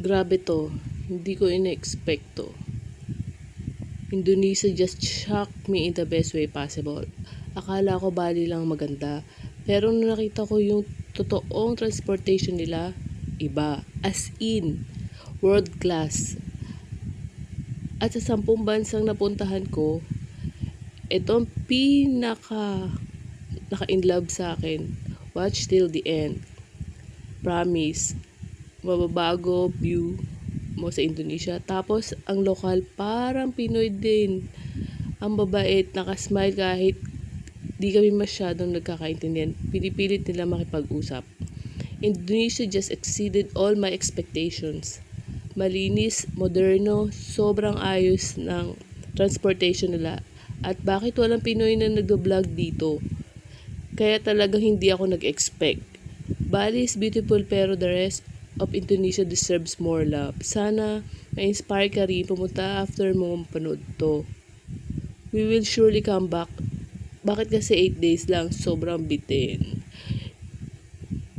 Grabe to. Hindi ko ina-expect to. Indonesia just shocked me in the best way possible. Akala ko Bali lang maganda. Pero nung nakita ko yung totoong transportation nila, iba. As in, world class. At sa sampung bansang napuntahan ko, ito ang pinaka naka-in love sa akin. Watch till the end. Promise. Mababago view mo sa Indonesia. Tapos, ang lokal, parang Pinoy din. Ang babait, nakasmile kahit di kami masyadong nagkakaintindihan. Pinipilit nila makipag-usap. Indonesia just exceeded all my expectations. Malinis, moderno, sobrang ayos ng transportation nila. At bakit walang Pinoy na nag-vlog dito? Kaya talagang hindi ako nag-expect. Bali is beautiful pero the rest of Indonesia deserves more love. Sana ma-inspire ka rin pumunta after mo mapanood to. We will surely come back. Bakit kasi 8 days lang? Sobrang bitin.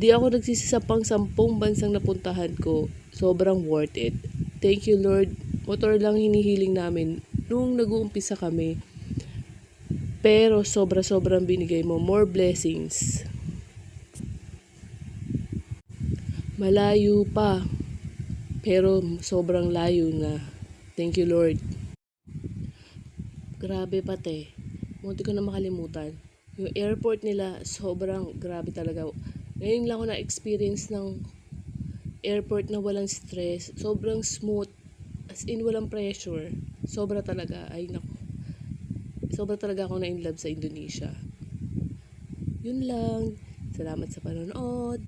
Di ako nagsisi sa pang sampung bansang napuntahan ko. Sobrang worth it. Thank you Lord. Motor lang hinihiling namin nung nag-uumpisa kami. Pero sobra-sobrang binigay mo. More blessings. Malayo pa. Pero sobrang layo na. Thank you Lord. Grabe pati. Munti ko na makalimutan. Yung airport nila, sobrang grabe talaga. Ngayon lang ako na-experience ng airport na walang stress. Sobrang smooth. As in, walang pressure. Sobra talaga. Ay, naku. Sobra talaga ako na in love sa Indonesia. Yun lang. Salamat sa panonood.